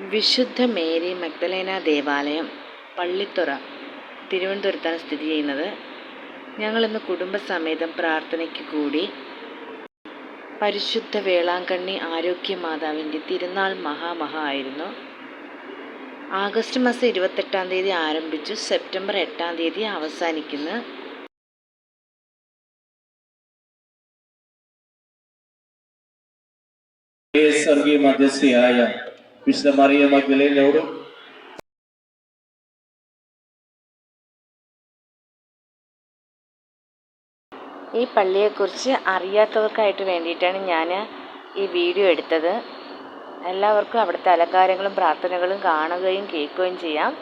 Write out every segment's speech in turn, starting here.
വിശുദ്ധ Mary Magdalene ദേവാലയം പള്ളിത്തുറ തിരുവനന്തപുരത്താണ് സ്ഥിതി ചെയ്യുന്നത്. ഞങ്ങളിന്ന് കുടുംബസമേതം പ്രാർത്ഥനയ്ക്ക് കൂടി പരിശുദ്ധ വേളാങ്കണ്ണി ആരോഗ്യ മാതാവിന്റെ തിരുനാൾ മഹാമഹ ആയിരുന്നു. ആഗസ്റ്റ് മാസം ഇരുപത്തെട്ടാം തീയതി ആരംഭിച്ചു. സെപ്റ്റംബർ എട്ടാം തീയതി അവസാനിക്കുന്നു. സ്വർഗീയ മധ്യസ്ഥയായ വിശുദ്ധ മറിയ മഗ്ദലേനോടും ഈ പള്ളിയെക്കുറിച്ച് അറിയാത്തവർക്കായിട്ട് വേണ്ടിയിട്ടാണ് ഞാൻ ഈ വീഡിയോ എടുത്തത്. എല്ലാവർക്കും അവിടുത്തെ അലങ്കാരങ്ങളും പ്രാർത്ഥനകളും കാണുകയും കേൾക്കുകയും ചെയ്യാം.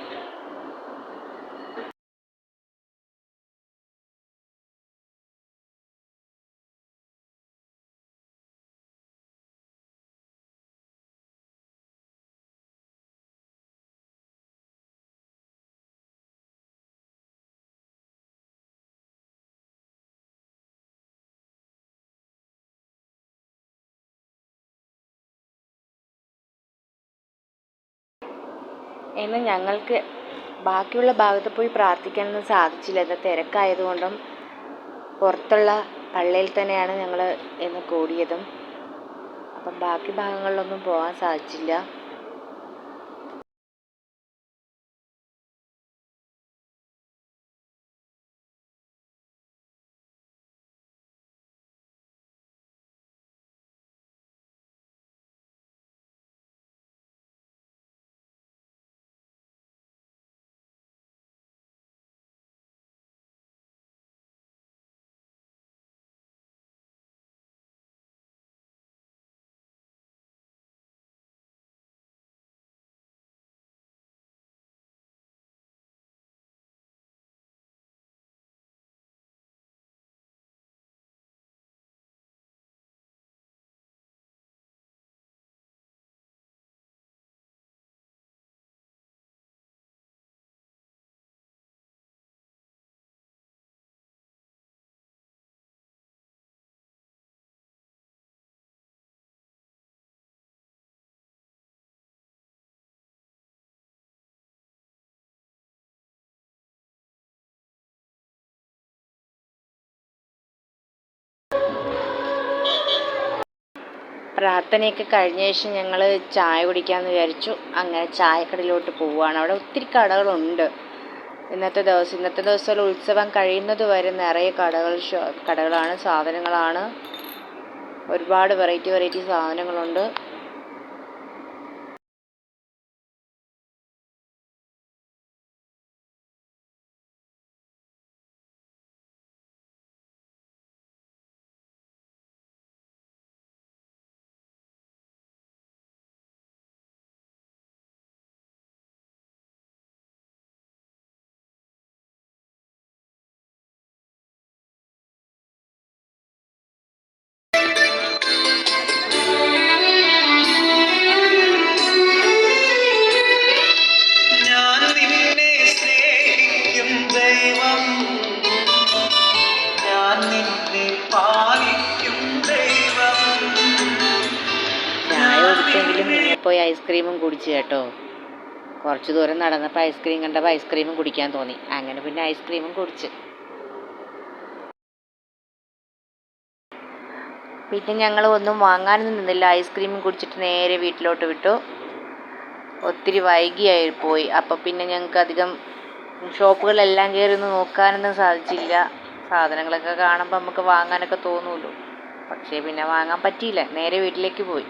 ഇന്ന് ഞങ്ങൾക്ക് ബാക്കിയുള്ള ഭാഗത്ത് പോയി പ്രാർത്ഥിക്കാനൊന്നും സാധിച്ചില്ല. ഇന്ന് തിരക്കായതുകൊണ്ടും പുറത്തുള്ള പള്ളിയിൽ തന്നെയാണ് ഞങ്ങൾ ഇന്ന് കൂടിയതും. അപ്പം ബാക്കി ഭാഗങ്ങളിലൊന്നും പോകാൻ സാധിച്ചില്ല. പ്രാർത്ഥനയൊക്കെ കഴിഞ്ഞ ശേഷം ഞങ്ങൾ ചായ കുടിക്കാമെന്ന് വിചാരിച്ചു. അങ്ങനെ ചായക്കടയിലോട്ട് പോവുകയാണ് അവിടെ ഒത്തിരി കടകളുണ്ട്. ഇന്നത്തെ ദിവസം ഇന്നത്തെ ദിവസം ഉത്സവം കഴിയുന്നത് വരെ നിറയെ കടകൾ കടകളാണ് സാധനങ്ങളാണ്. ഒരുപാട് വെറൈറ്റി വെറൈറ്റി സാധനങ്ങളുണ്ട്. പിന്നെ പോയി ഐസ്ക്രീമും കുടിച്ചു കേട്ടോ. കുറച്ച് ദൂരം നടന്നപ്പോൾ ഐസ്ക്രീം കണ്ടപ്പോൾ ഐസ്ക്രീമും കുടിക്കാൻ തോന്നി. അങ്ങനെ പിന്നെ ഐസ്ക്രീമും കുടിച്ച്. പിന്നെ ഞങ്ങൾ ഒന്നും വാങ്ങാനൊന്നും നിന്നില്ല. ഐസ്ക്രീമും കുടിച്ചിട്ട് നേരെ വീട്ടിലോട്ട് വിട്ടു. ഒത്തിരി വൈകിയായി പോയി. അപ്പോൾ പിന്നെ ഞങ്ങൾക്ക് അധികം ഷോപ്പുകളെല്ലാം കയറി ഒന്ന് നോക്കാനൊന്നും സാധിച്ചില്ല. സാധനങ്ങളൊക്കെ കാണുമ്പോൾ നമുക്ക് വാങ്ങാനൊക്കെ തോന്നുമല്ലോ പക്ഷേ പിന്നെ വാങ്ങാൻ പറ്റിയില്ല. നേരെ വീട്ടിലേക്ക് പോയി.